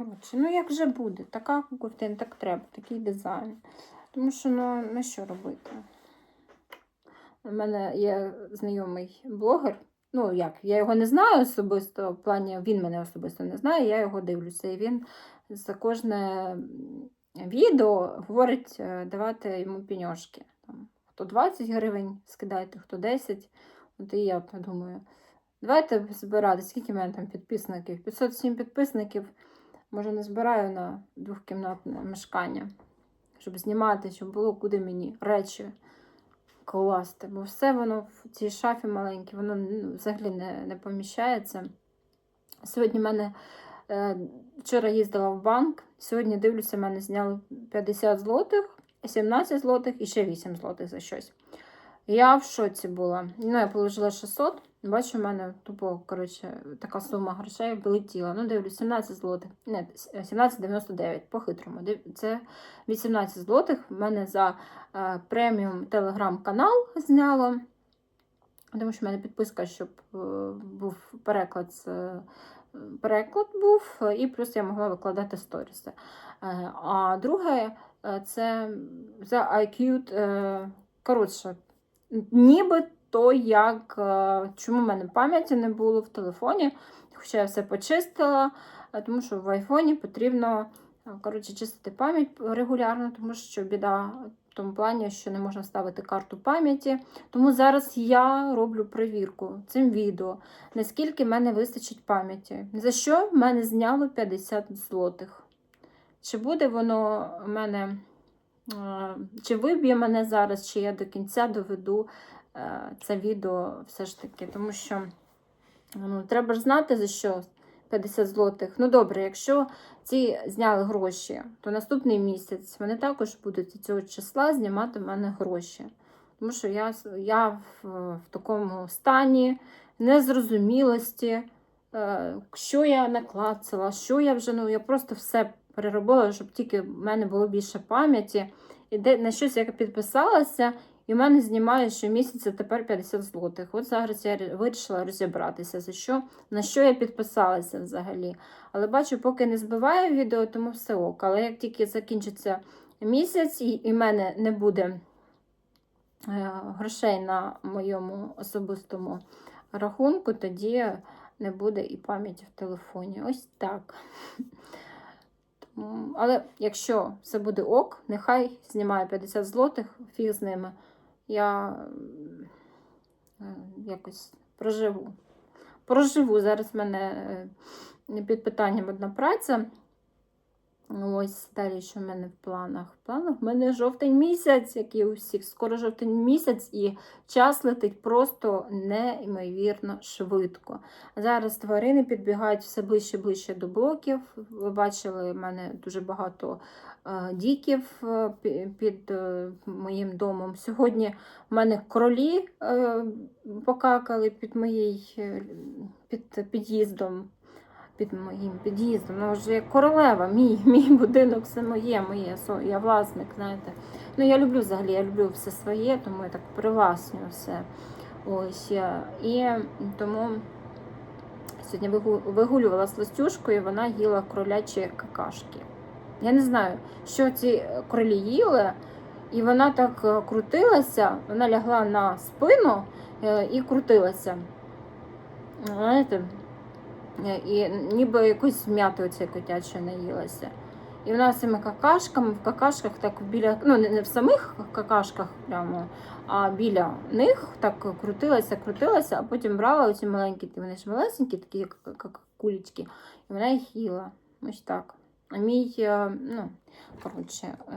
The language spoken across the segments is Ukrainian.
Коротше, ну як же буде? Така ковтин, так треба, такий дизайн. Тому що ну, на що робити? У мене є знайомий блогер. Ну, як, я його не знаю особисто, в плані він мене особисто не знає, я його дивлюся. І він за кожне відео говорить е, давати йому піньошки. Там, хто 20 гривень скидайте, хто 10. От і я подумаю, давайте збирати, скільки в мене там підписників? 507 підписників. Може, не збираю на двохкімнатне мешкання, щоб знімати, щоб було куди мені речі класти. Бо все воно в цій шафі маленькій, воно ну, взагалі не, не поміщається. Сьогодні в мене е, вчора їздила в банк, сьогодні дивлюся, в мене зняли 50 злотих, 17 злотих і ще 8 злотих за щось. Я в шоці була. Ну, я положила 600, бачу, в мене тупо, коротше, така сума грошей вилетіла. Ну, дивлюсь, 17 злотих. Не, 17,99 по-хитрому. Це 18 злотих в мене за е, преміум телеграм-канал зняло. Тому що в мене підписка, щоб е, був переклад з. е, Переклад був, е, і плюс я могла викладати сторіси. Е, А друге, е, це за IQ. е, Коротше, ніби то як е, чому в мене пам'яті не було в телефоні, хоча я все почистила, е, тому що в айфоні потрібно е, коротше, чистити пам'ять регулярно, тому що біда в тому плані, що не можна ставити карту пам'яті. Тому зараз я роблю перевірку цим відео, наскільки в мене вистачить пам'яті. За що в мене зняло 50 злотих. Чи буде воно в мене, чи виб'є мене зараз, чи я до кінця доведу це відео все ж таки, тому що ну, треба ж знати, за що 50 злотих. Ну добре, якщо ці зняли гроші, то наступний місяць вони також будуть цього числа знімати в мене гроші. Тому що я, я в, в такому стані незрозумілості, е, що я наклацала, що я вже, ну я просто все переробила, щоб тільки в мене було більше пам'яті. І де на щось я підписалася, і в мене знімає щомісяця тепер 50 злотих. От зараз я вирішила розібратися, за що, на що я підписалася взагалі. Але бачу, поки не збиваю відео, тому все ок. Але як тільки закінчиться місяць, і в мене не буде е, грошей на моєму особистому рахунку, тоді не буде і пам'яті в телефоні. Ось так. Але якщо все буде ок, нехай знімає 50 злотих, фіг з ними. Я е, якось проживу. Проживу. Зараз в мене е, під питанням одна праця. Ось далі, що в мене в планах? В планах в мене жовтень місяць, як і у всіх. Скоро жовтень місяць, і час летить просто неймовірно швидко. Зараз тварини підбігають все ближче і ближче до блоків. Ви бачили, в мене дуже багато е, діків е, під е, моїм домом. Сьогодні в мене кролі покакали під моїй під під'їздом. Під моїм під'їздом. Ну, вже як королева, мій, мій будинок, все моє, моє, я власник, знаєте. Ну, я люблю взагалі, я люблю все своє, тому я так привласнюю все. Ось. І тому сьогодні вигу- вигулювала з Ластюшкою, вона їла кролячі какашки. Я не знаю, що ці кролі їли, і вона так е, крутилася, вона лягла на спину е, і крутилася. Знаєте, Е, і ніби якусь м'яту оцей котячої наїлася. І вона цими какашками, в какашках так біля, ну не в самих какашках прямо, а біля них так крутилася, крутилася, а потім брала оці маленькі, вони ж малесенькі, такі як, як кулечки, і вона їх їла. Ось так. А мій, е, ну, коротше, е,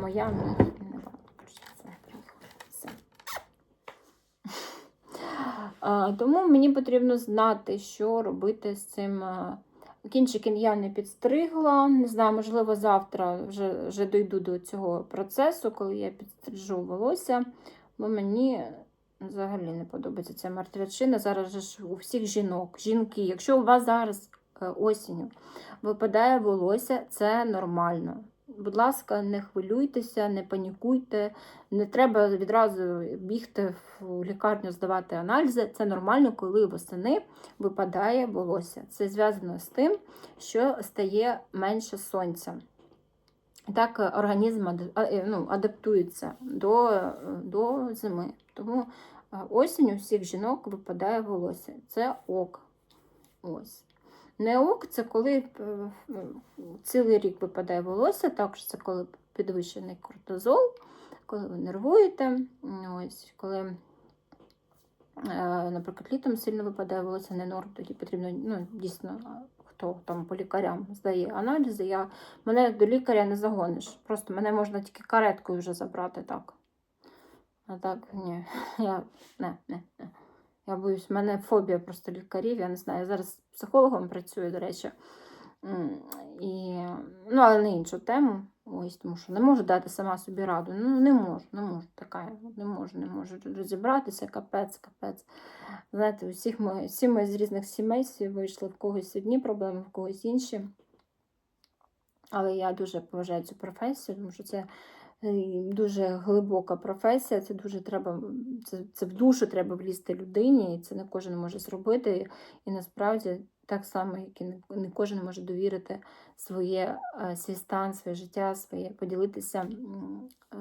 моя мій не ладно, коротше, це приїхала. Все. А, Тому мені потрібно знати, що робити з цим. а, Кінчики я не підстригла. Не знаю, можливо, завтра вже, вже дойду до цього процесу, коли я підстрижу волосся. Бо мені взагалі не подобається ця мертвячина. Зараз ж у всіх жінок, жінки, якщо у вас зараз е, осінню випадає волосся, це нормально. Будь ласка, не хвилюйтеся, не панікуйте, не треба відразу бігти в лікарню здавати аналізи. Це нормально, коли восени випадає волосся. Це зв'язано з тим, що стає менше сонця. Так організм е, ну, адаптується до, до зими. Тому осінь у всіх жінок випадає волосся. Це ок. Ось. Не ок це коли е, цілий рік випадає волосся, також це коли підвищений кортизол, коли ви нервуєте. Ось, коли, е, наприклад, літом сильно випадає волосся, не норм, тоді потрібно ну, дійсно, хто там по лікарям здає аналізи. Я, мене до лікаря не загониш. Просто мене можна тільки кареткою вже забрати так. А так, ні, я не, не, не. Я боюсь, в мене фобія просто лікарів, я не знаю. Я зараз психологом працюю, до речі. І, ну, але на іншу тему. Ось, тому що не можу дати сама собі раду. Ну, не можу, не можу. Така не можу, не можу розібратися, капець, капець. Знаєте, усіх ми, всі ми з різних сімей вийшли в когось одні проблеми, в когось інші. Але я дуже поважаю цю професію, тому що це дуже глибока професія, це дуже треба, це, це в душу треба влізти людині, і це не кожен може зробити. І насправді так само, як і не, не кожен може довірити своє, е, свій стан, своє життя, своє, поділитися е,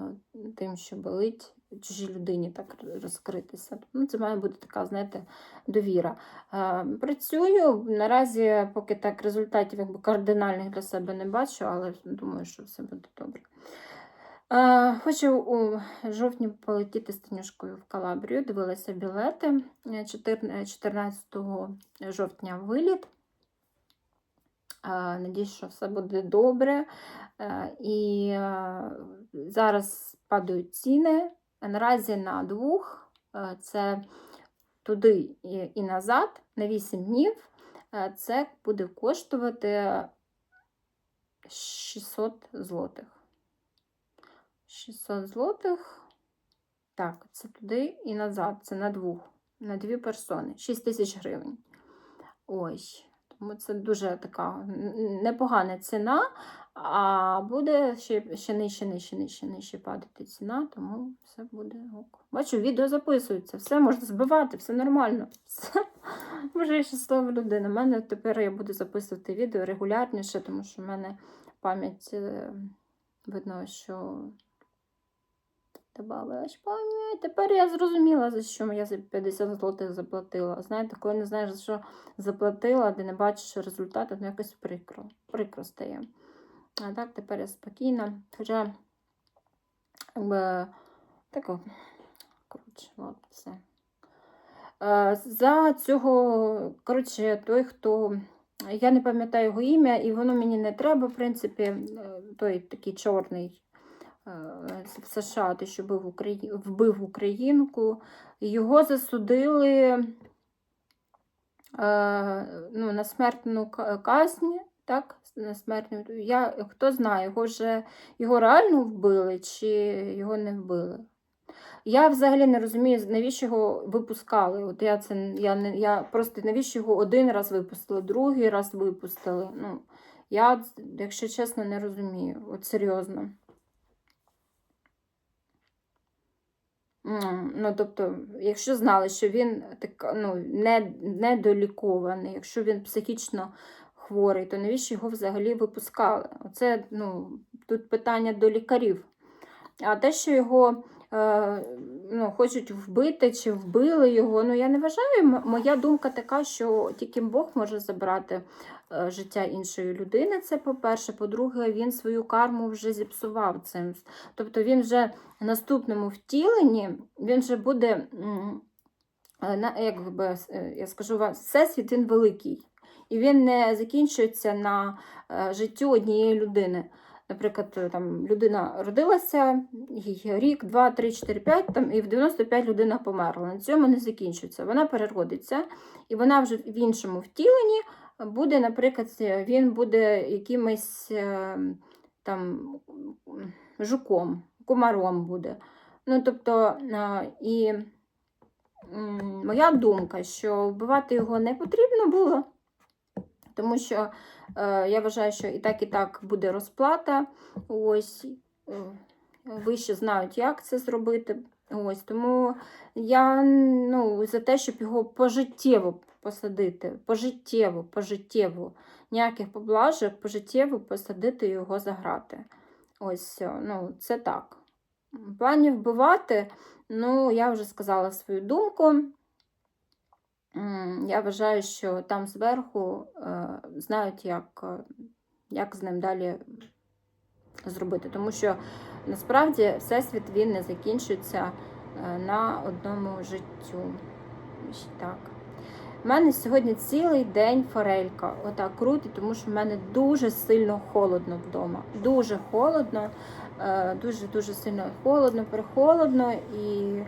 тим, що болить чужій людині, так розкритися. Ну, це має бути така, знаєте, довіра. Е, Працюю наразі, поки так результатів якби кардинальних для себе не бачу, але думаю, що все буде добре. Е, Хочу у жовтні полетіти з Танюшкою в Калабрію. Дивилася білети. Е, 14 14 жовтня виліт. Е, Надіюсь, що все буде добре. Е, І е, зараз падають ціни. Наразі на двох. Е, Це туди і, назад на 8 днів. Е, Це буде коштувати 600 злотих. 600 злотих. Так, це туди і назад. Це на двох, на дві персони. 6 тисяч гривень. Ось. Тому це дуже така непогана ціна, а буде ще, ще нижче, нижче, нижче, нижче падати ціна, тому все буде ок. Бачу, відео записується, все можна збивати, все нормально. Все. Може, я щаслива людина. У мене тепер я буду записувати відео регулярніше, тому що в мене пам'ять е, видно, що добавилась пам'ять. Тепер я зрозуміла, за що я за 50 злотих заплатила. Знаєте, коли не знаєш, за що заплатила, де не бачиш результату, ну якось прикро. Прикро стає. А так тепер я спокійна. Хоча, якби, тако, коротше, от, все. За цього, коротше, той, хто. Я не пам'ятаю його ім'я, і воно мені не треба, в принципі, е, той такий чорний в США, той, що був Украї... вбив українку. Його засудили е, ну, на смертну ка- казнь, так? На смертну. Я, хто знає, його, же, його реально вбили чи його не вбили? Я взагалі не розумію, навіщо його випускали. От я це я не я просто навіщо його один раз випустили, другий раз випустили. Ну, я, якщо чесно, не розумію. От серйозно. Ну, тобто, якщо знали, що він так, ну, не, недолікований, якщо він психічно хворий, то навіщо його взагалі випускали? Оце ну, тут питання до лікарів. А те, що його ну, хочуть вбити чи вбили його, ну я не вважаю. Моя думка така, що тільки Бог може забрати е, життя іншої людини. Це по-перше. По-друге, він свою карму вже зіпсував цим. Тобто він вже в наступному втіленні він вже буде, е, як е, я скажу вам, всесвіт він великий. І він не закінчується на життю однієї людини. Наприклад, е, там людина родилася, їй рік, два, три, чотири, п'ять, там, і в 95 людина померла. На цьому не закінчується. Вона переродиться, і вона вже в іншому втіленні буде, наприклад, е, він буде якимось е, там жуком, комаром буде. Ну, тобто, і моя думка, що вбивати його не потрібно було, тому що Е, Я вважаю, що і так, і так буде розплата. Ось е, вище знають, як це зробити. Ось тому я ну, за те, щоб його пожиттєво посадити. Пожиттєво, пожиттєво. Ніяких поблажок, пожиттєво посадити його заграти. Ось, е, ну, це так. В плані вбивати, ну, я вже сказала свою думку. Я вважаю, що там зверху е, знають, як, е, як з ним далі зробити. Тому що насправді всесвіт він не закінчується е, на одному життю. Так. У мене сьогодні цілий день форелька. Отак крутить, тому що в мене дуже сильно холодно вдома. Дуже холодно, дуже-дуже сильно холодно, перехолодно. І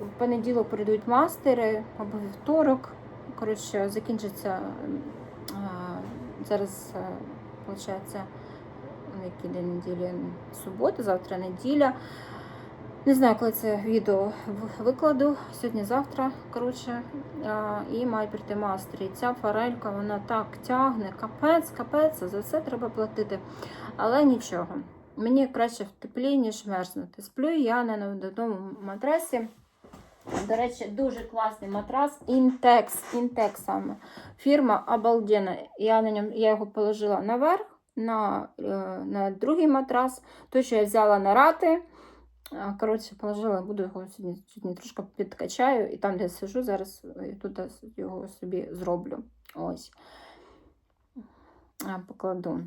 в понеділок прийдуть мастери або вівторок. Коротше, закінчиться зараз, виходить, який день неділі субота, завтра неділя. Не знаю, коли це відео викладу. Сьогодні-завтра, коротше, і має прийти мастер. І ця форелька, вона так тягне, капець, капець, за це треба платити. Але нічого. Мені краще в теплі, ніж мерзнути. Сплю я на новому матрасі. До речі, дуже класний матрас Intex. Intex саме. Фірма обалденна. Я на ньому я його положила наверх, на, е, на другий матрас. Той, що я взяла на рати. Коротше, положила, буду його сьогодні, сьогодні трошки підкачаю, і там, де я сижу, зараз е, тут його собі зроблю. Ось. Покладу.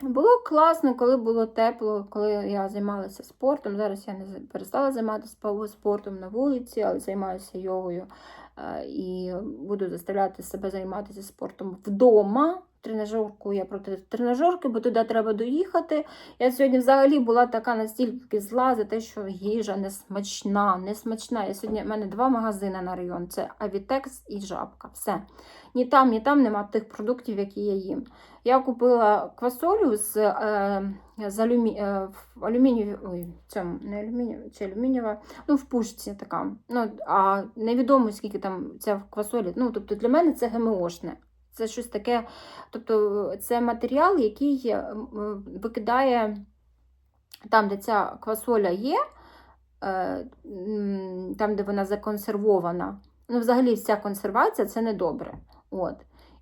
Було класно, коли було тепло, коли я займалася спортом. Зараз я не перестала займатися спортом на вулиці, але займаюся йогою е, і буду заставляти себе займатися спортом вдома. Тренажерку я проти тренажерки, бо туди треба доїхати. Я сьогодні взагалі була така настільки зла за те, що їжа не смачна, не смачна. Я сьогодні в мене два магазини на район: це Авітекс і Жабка. Все. Ні там, ні там нема тих продуктів, які я їм. Я купила квасолю з, е, з алюмі, е, в алюмінієві, ой, цьому, не алюмінієва, чи алюмінієва, ну, в пушці така. Ну, а невідомо, скільки там ця квасолі. Ну, тобто для мене це ГМОшне. Це щось таке, тобто це матеріал, який е, викидає там, де ця квасоля є, е, там, де вона законсервована. Ну, взагалі, вся консервація це недобре. От.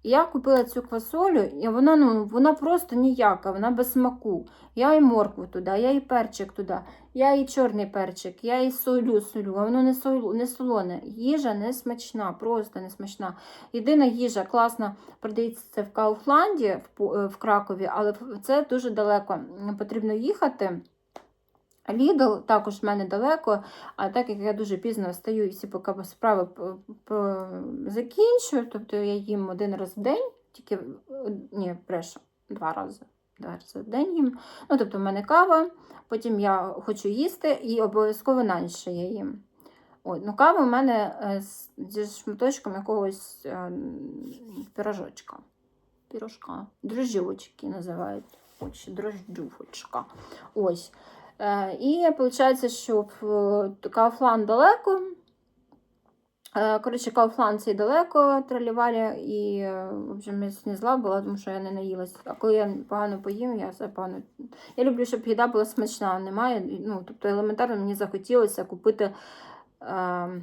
Я купила цю квасолю, і вона ну, вона просто ніяка, вона без смаку. Я і моркву туди, я і перчик туди, я і чорний перчик, я і солю солю, а воно не, солю, не солоне. Їжа не смачна, просто не смачна. Єдина їжа класна продається це в Кауфланді в, е, в Кракові, але це дуже далеко. Потрібно їхати. Лідл також в мене далеко, а так як я дуже пізно встаю і всі поки справи закінчую, тобто я їм один раз в день, тільки е, ні, брешу, два рази. Два рази в день їм. Ну, тобто в мене кава, потім я хочу їсти і обов'язково на ще я їм. Ой, ну кава в мене е, зі шматочком якогось е, пірожочка. Пірожка. Дрожжівочки називають. Ось, дрожджуфочка. Ось. Е, І виходить, що е, Кауфлан далеко. Е, Коротше, Кауфлан цей далеко тралівалі, і в общем, сьогодні зла була, тому що я не наїлась. А коли я погано поїм, я все погано. Я люблю, щоб їда була смачна, а немає. Ну, тобто елементарно мені захотілося купити е,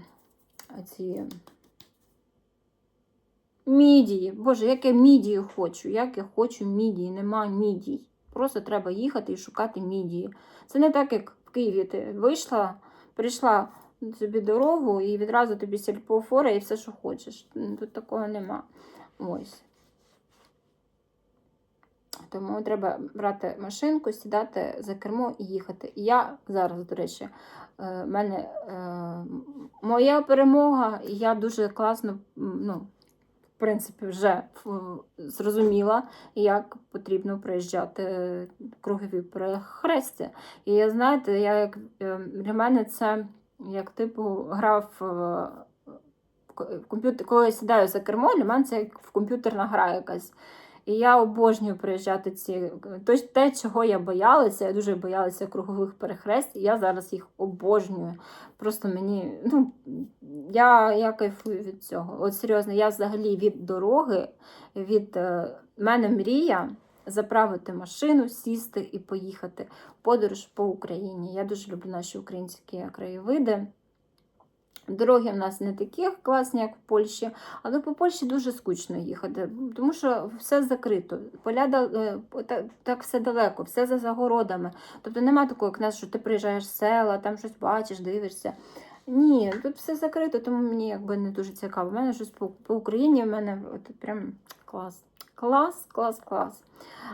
ці мідії. Боже, як я мідію хочу, як я хочу мідії, нема мідій. Просто треба їхати і шукати мідії. Це не так, як в Києві ти вийшла, прийшла собі дорогу і відразу тобі сільпофора і все, що хочеш. Тут такого нема. Ось. Тому треба брати машинку, сідати за кермо і їхати. І я зараз, до речі, е, мене е, моя перемога, і я дуже класно, ну, принципі, вже зрозуміла, як потрібно проїжджати кругові перехрестя. І я знаєте, я як е, для мене це як типу грав в комп'ютер, коли я сідаю за кермо, для мене це як в комп'ютерна гра якась. І я обожнюю приїжджати ці то- те, чого я боялася. Я дуже боялася кругових перехрест, і я зараз їх обожнюю. Просто мені, ну, я, я кайфую від цього. От серйозно, я взагалі від дороги, від е, мене мрія заправити машину, сісти і поїхати. Подорож по Україні. Я дуже люблю наші українські краєвиди. Дороги в нас не такі класні, як в Польщі, але по Польщі дуже скучно їхати, тому що все закрито. Поля е, так все далеко, все за загородами. Тобто немає такого, як нас, що ти приїжджаєш з села, там щось бачиш, дивишся. Ні, тут все закрито, тому мені якби не дуже цікаво. У мене щось по, по Україні, в мене от прям клас. Клас, клас, клас.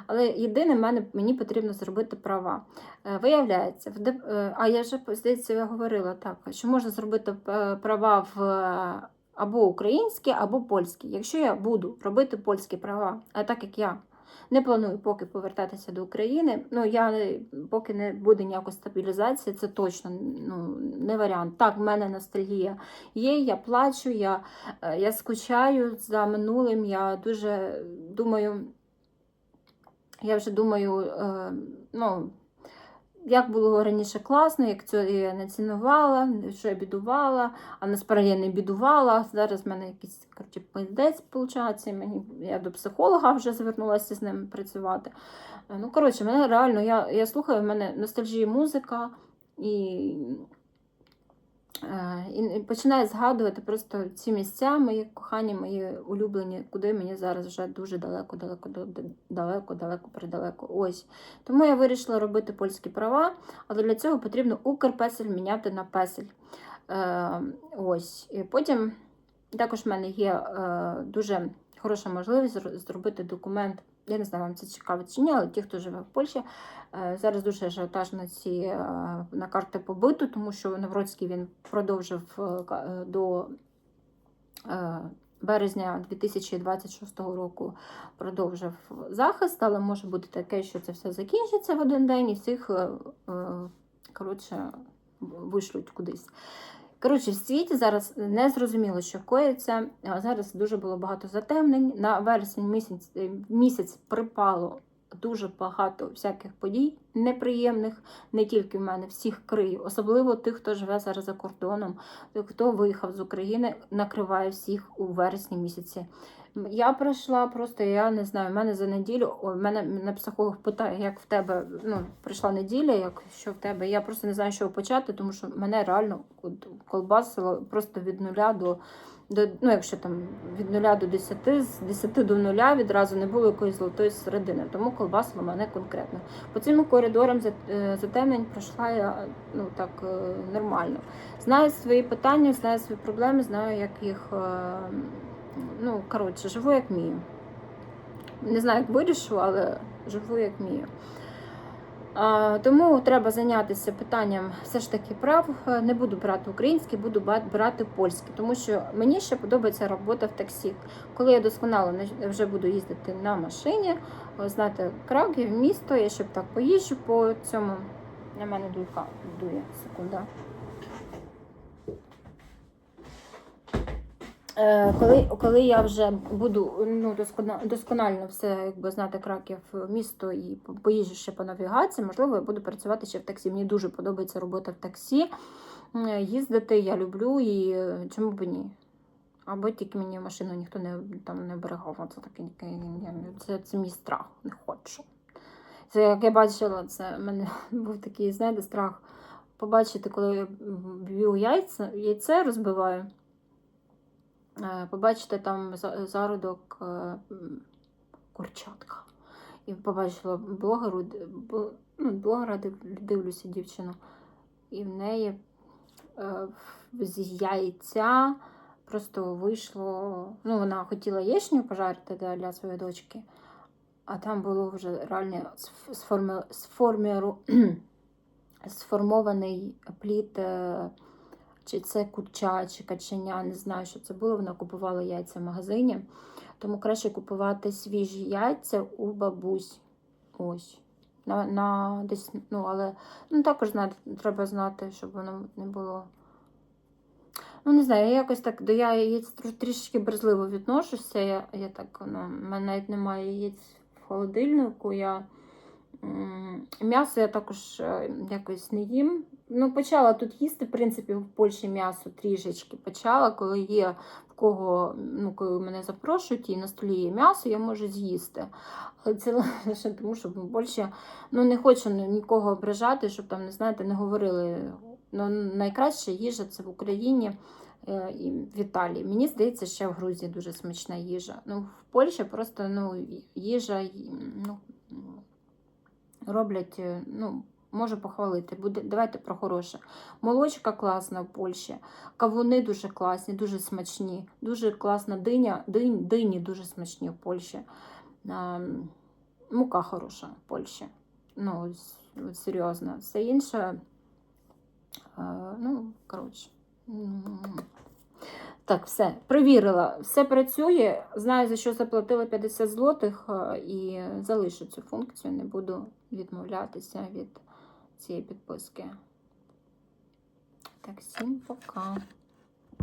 Але єдине, мене, мені потрібно зробити права. Е, Виявляється, в деп- е, а я вже здається, я говорила так, що можна зробити е, права в або українські, або польські. Якщо я буду робити польські права, а так як я не планую поки повертатися до України, ну я поки не буде ніякої стабілізації, це точно ну, не варіант. Так, в мене ностальгія є, я плачу, я, е, я скучаю за минулим, я дуже думаю. Я вже думаю, е, ну, як було раніше класно, як це я не цінувала, що я бідувала, а насправді я не бідувала. Зараз в мене якийсь коротше, пиздець виходить. Мені, я до психолога вже звернулася з ним працювати. Е, Ну, коротше, мене реально, я, я слухаю, в мене ностальжія музика і, е, і починаю згадувати просто ці місця, мої кохані, мої улюблені, куди мені зараз вже дуже далеко, далеко, далеко, далеко, передалеко. Ось. Тому я вирішила робити польські права, але для цього потрібно Укрпесель міняти на песель. Е, ось. І потім також в мене є е, дуже хороша можливість зробити документ. Я не знаю, вам це цікаво чи ні, але ті, хто живе в Польщі, е, зараз дуже ажіотаж на ці е, на карти побиту, тому що Навроцький він продовжив е, до березня 2026 року продовжив захист, але може бути таке, що це все закінчиться в один день і всіх коротше, вишлють кудись. Коротше, в світі зараз не зрозуміло, що коїться. Зараз дуже було багато затемнень. На вересень місяць, е, місяць припало дуже багато всяких подій неприємних, не тільки в мене, всіх крию, особливо тих, хто живе зараз за кордоном, хто виїхав з України, накриває всіх у вересні місяці. Я пройшла просто, я не знаю, в мене за неділю, о, мене на психолог питає, як в тебе ну, прийшла неділя, як що в тебе. Я просто не знаю, що почати, тому що мене реально колбасило просто від нуля до. До, ну, якщо там від нуля до 10, з 10 до нуля відразу не було якоїсь золотої середини, тому колбасило мене конкретно. По цим коридорам за- е, затемнень пройшла я ну, так е, нормально. Знаю свої питання, знаю свої проблеми, знаю, як їх. Ну, коротше, живу як вмію. Не знаю, як вирішу, але живу як вмію. Тому треба зайнятися питанням все ж таки прав. Не буду брати українські, буду брати польські, тому що мені ще подобається робота в таксі. Коли я досконало вже буду їздити на машині, ви знаєте, Краків, місто, я ще б так поїжджу по цьому. На мене дуйка дує, секунда. Коли, коли я вже буду ну, досконально, все якби знати Краків місто і поїжджу ще по навігації, можливо, я буду працювати ще в таксі. Мені дуже подобається робота в таксі. Е, Їздити я люблю і е, чому б ні? Аби тільки мені машину ніхто не, там, не берегав. Це, таке, це, це мій страх, не хочу. Це як я бачила, це в мене був такий, знаєте, страх побачити, коли я б'ю яйця, яйце розбиваю. Е, побачити там за- зародок е, курчатка. І побачила блогеру, ну, блогера дивлюся дівчину, і в неї е, з яйця просто вийшло. Ну, вона хотіла яєчню пожарити для, своєї дочки, а там було вже реально сф- сформи, сформіру, сформований плід. Чи це курча, чи каченя, не знаю, що це було. Вона купувала яйця в магазині. Тому краще купувати свіжі яйця у бабусь. Ось. На, на десь, ну, але ну, також знати, треба знати, щоб воно не було. Ну, не знаю, я якось так до яєць тр- трішки брезливо відношуся. Я, я так, ну, в мене навіть немає яєць в холодильнику. Я, м'ясо я також е, якось не їм. Ну, почала тут їсти, в принципі, в Польщі м'ясо трішечки почала, коли є в кого, ну, коли мене запрошують і на столі є м'ясо, я можу з'їсти. Але це лише тому, що в Польщі ну, не хочу нікого ображати, щоб там, не знаєте, не говорили. Ну, найкраща їжа це в Україні е, і в Італії. Мені здається, ще в Грузії дуже смачна їжа. Ну, в Польщі просто ну, їжа ну, роблять, е, ну, можу похвалити. Буде, давайте про хороше. Молочка класна в Польщі, кавуни дуже класні, дуже смачні, дуже класна диня, динь, дині дуже смачні в Польщі. А, мука хороша в Польщі. Ну, ось серйозно. Все інше, е, ну, коротше. Так, все, перевірила. Все працює. Знаю, за що заплатила 50 злотих е, і залишу цю функцію. Не буду відмовлятися від цієї підписки. Так, всім пока.